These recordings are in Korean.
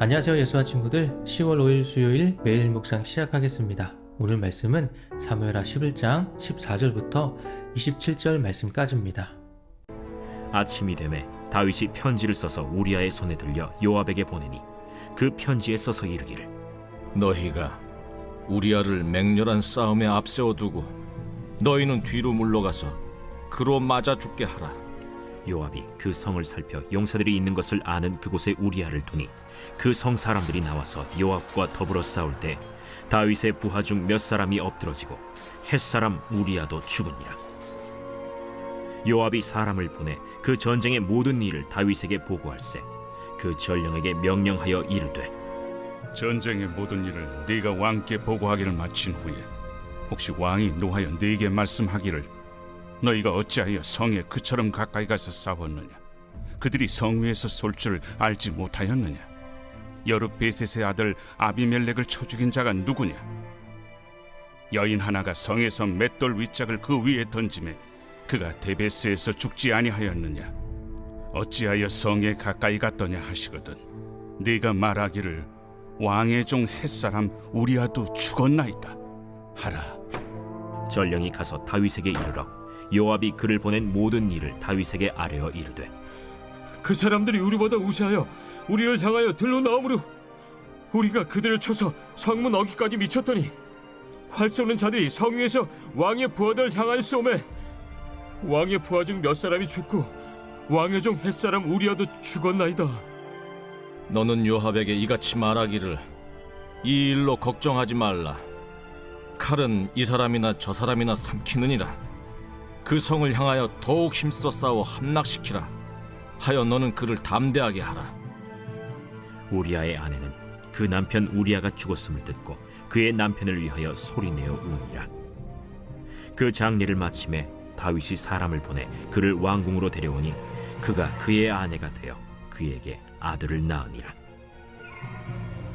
안녕하세요 예수와 친구들 10월 5일 수요일 매일 묵상 시작하겠습니다. 오늘 말씀은 사무엘하 11장 14절부터 27절 말씀까지입니다. 아침이 되매 다윗이 편지를 써서 우리아의 손에 들려 요압에게 보내니 그 편지에 써서 이르기를 너희가 우리아를 맹렬한 싸움에 앞세워 두고 너희는 뒤로 물러가서 그로 맞아 죽게 하라. 요압이 그 성을 살펴 용사들이 있는 것을 아는 그곳에 우리아를 두니 그 성 사람들이 나와서 요압과 더불어 싸울 때 다윗의 부하 중 몇 사람이 엎드러지고 햇 사람 우리아도 죽으니라. 요압이 사람을 보내 그 전쟁의 모든 일을 다윗에게 보고할세. 그 전령에게 명령하여 이르되 전쟁의 모든 일을 네가 왕께 보고하기를 마친 후에 혹시 왕이 노하여 네게 말씀하기를 너희가 어찌하여 성에 그처럼 가까이 가서 싸웠느냐? 그들이 성 위에서 쏠 줄 알지 못하였느냐? 여르베셋의 아들 아비멜렉을 쳐 죽인 자가 누구냐? 여인 하나가 성에서 맷돌 윗짝을 그 위에 던짐에 그가 데베스에서 죽지 아니하였느냐? 어찌하여 성에 가까이 갔더냐 하시거든. 네가 말하기를 왕의 종 햇사람 우리아도 죽었나이다. 하라. 전령이 가서 다윗에게 이르러 요압이 그를 보낸 모든 일을 다윗에게 아뢰어 이르되 그 사람들이 우리보다 우세하여 우리를 향하여 들러 나오므로 우리가 그들을 쳐서 성문 어기까지 미쳤더니 활 쏘는 자들이 성 위에서 왕의 부하들 향하여 쏘매 왕의 부하 중 몇 사람이 죽고 왕의 종 햇사람 우리아도 죽었나이다 너는 요압에게 이같이 말하기를 이 일로 걱정하지 말라. 칼은 이 사람이나 저 사람이나 삼키느니라. 그 성을 향하여 더욱 힘써 싸워 함락시키라. 하여 너는 그를 담대하게 하라. 우리아의 아내는 그 남편 우리아가 죽었음을 듣고 그의 남편을 위하여 소리내어 우니라. 그 장례를 마침에 다윗이 사람을 보내 그를 왕궁으로 데려오니 그가 그의 아내가 되어 그에게 아들을 낳으니라.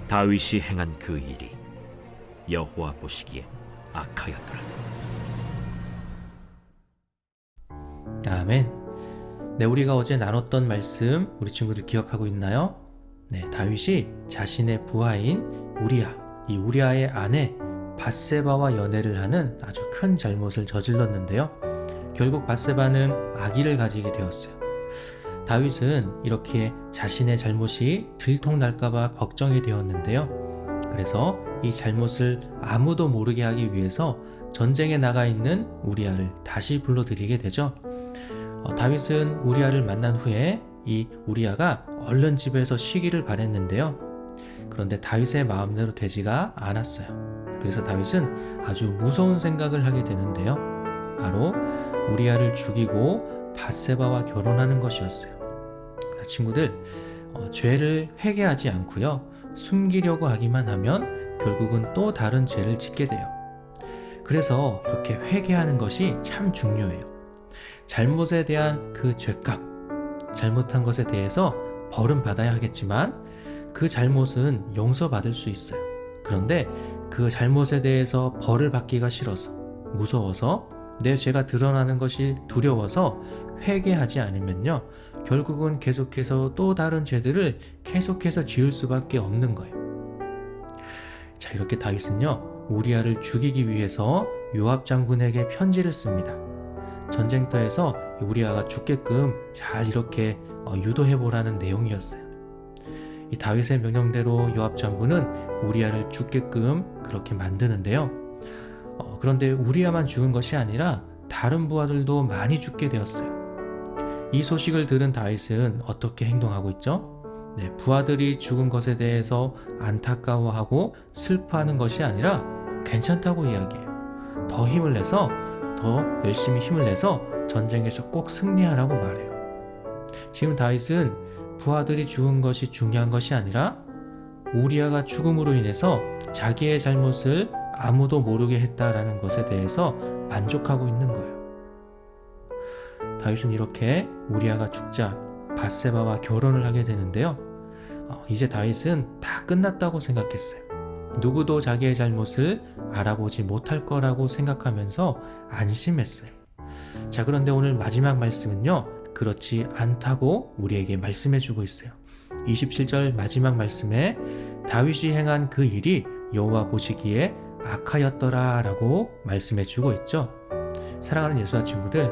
다윗이 행한 그 일이 여호와 보시기에 악하였더라. 아멘. 네, 우리가 어제 나눴던 말씀 우리 친구들 기억하고 있나요? 네, 다윗이 자신의 부하인 우리아, 이 우리아의 아내 바세바와 연애를 하는 아주 큰 잘못을 저질렀는데요. 결국 바세바는 아기를 가지게 되었어요. 다윗은 이렇게 자신의 잘못이 들통날까봐 걱정이 되었는데요. 그래서 이 잘못을 아무도 모르게 하기 위해서 전쟁에 나가 있는 우리아를 다시 불러들이게 되죠. 어, 다윗은 우리아를 만난 후에 이 우리아가 얼른 집에서 쉬기를 바랬는데요. 그런데 다윗의 마음대로 되지가 않았어요. 그래서 다윗은 아주 무서운 생각을 하게 되는데요. 바로 우리아를 죽이고 바세바와 결혼하는 것이었어요. 자, 친구들, 어, 죄를 회개하지 않고요. 숨기려고 하기만 하면 결국은 또 다른 죄를 짓게 돼요. 그래서 이렇게 회개하는 것이 참 중요해요. 잘못에 대한 그 죄값, 잘못한 것에 대해서 벌은 받아야 하겠지만 그 잘못은 용서받을 수 있어요. 그런데 그 잘못에 대해서 벌을 받기가 싫어서, 무서워서, 내 죄가 드러나는 것이 두려워서 회개하지 않으면요. 결국은 계속해서 또 다른 죄들을 계속해서 지을 수밖에 없는 거예요. 자, 이렇게 다윗은요. 우리아를 죽이기 위해서 요압 장군에게 편지를 씁니다. 전쟁터에서 우리아가 죽게끔 잘 이렇게 어, 유도해 보라는 내용이었어요. 이 다윗의 명령대로 요압 장군은 우리아를 죽게끔 그렇게 만드는데요. 어, 그런데 우리아만 죽은 것이 아니라 다른 부하들도 많이 죽게 되었어요. 이 소식을 들은 다윗은 어떻게 행동하고 있죠? 네, 부하들이 죽은 것에 대해서 안타까워하고 슬퍼하는 것이 아니라 괜찮다고 이야기해요. 더 힘을 내서 더 열심히 힘을 내서 전쟁에서 꼭 승리하라고 말해요. 지금 다윗은 부하들이 죽은 것이 중요한 것이 아니라 우리아가 죽음으로 인해서 자기의 잘못을 아무도 모르게 했다라는 것에 대해서 만족하고 있는 거예요. 다윗은 이렇게 우리아가 죽자 바세바와 결혼을 하게 되는데요. 어, 이제 다윗은 다 끝났다고 생각했어요. 누구도 자기의 잘못을 알아보지 못할 거라고 생각하면서 안심했어요. 자, 그런데 오늘 마지막 말씀은요, 그렇지 않다고 우리에게 말씀해 주고 있어요. 27절 마지막 말씀에 다윗이 행한 그 일이 여호와 보시기에 악하였더라라고 말씀해 주고 있죠. 사랑하는 예수와 친구들,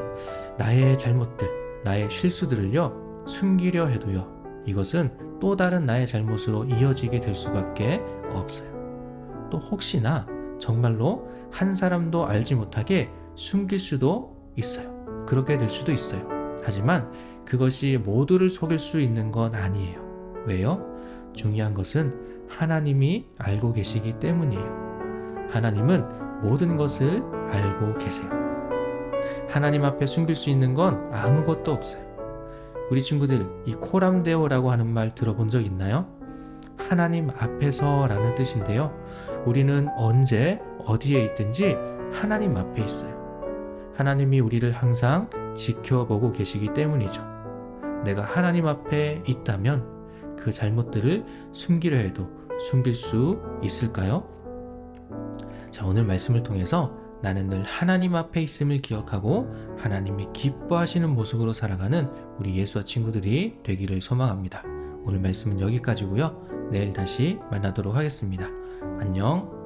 나의 잘못들, 나의 실수들을요 숨기려 해도요 이것은 또 다른 나의 잘못으로 이어지게 될 수밖에 없어요. 또 혹시나 정말로 한 사람도 알지 못하게 숨길 수도 있어요. 그렇게 될 수도 있어요. 하지만 그것이 모두를 속일 수 있는 건 아니에요. 왜요? 중요한 것은 하나님이 알고 계시기 때문이에요. 하나님은 모든 것을 알고 계세요. 하나님 앞에 숨길 수 있는 건 아무것도 없어요. 우리 친구들, 이 코람데오라고 하는 말 들어본 적 있나요? 하나님 앞에서라는 뜻인데요. 우리는 언제 어디에 있든지 하나님 앞에 있어요. 하나님이 우리를 항상 지켜보고 계시기 때문이죠. 내가 하나님 앞에 있다면 그 잘못들을 숨기려 해도 숨길 수 있을까요? 자, 오늘 말씀을 통해서 나는 늘 하나님 앞에 있음을 기억하고 하나님이 기뻐하시는 모습으로 살아가는 우리 예수와 친구들이 되기를 소망합니다. 오늘 말씀은 여기까지고요. 내일 다시 만나도록 하겠습니다. 안녕.